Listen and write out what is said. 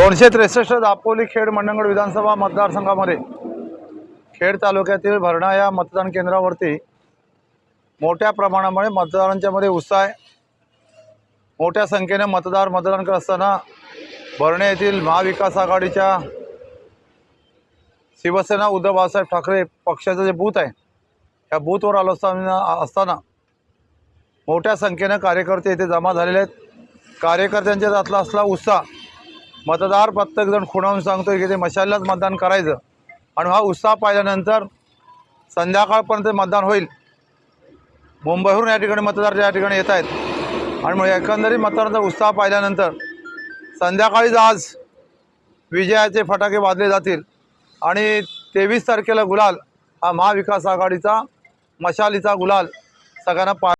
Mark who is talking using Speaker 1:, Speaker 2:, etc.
Speaker 1: दोनशे त्रेसष्ट दापोली खेड मंडणगड विधानसभा मतदारसंघामध्ये खेड तालुक्यातील भरणा या मतदान केंद्रावरती मोठ्या प्रमाणामुळे मतदारांच्यामध्ये उत्साह आहे. मोठ्या संख्येने मतदार मतदान करत असताना भरणे येथील महाविकास आघाडीच्या शिवसेना उद्धव बाळासाहेब ठाकरे पक्षाचं जे बूथ आहे या बूथवर आलो असताना असताना मोठ्या संख्येनं कार्यकर्ते इथे जमा झालेले आहेत. कार्यकर्त्यांच्या जातला असला उत्साह मतदार प्रत्येकजण खुणावून सांगतोय की ते मशाललाच मतदान करायचं. आणि हा उत्साह पाहिल्यानंतर संध्याकाळपर्यंत मतदान होईल. मुंबईहून या ठिकाणी मतदार या ठिकाणी येत आहेत. आणि मग एकंदरीत मतदारांचा उत्साह पाहिल्यानंतर संध्याकाळीच आज विजयाचे फटाके वाजले जातील. आणि तेवीस तारखेला गुलाल हा महाविकास आघाडीचा मशालीचा गुलाल सगळ्यांना पा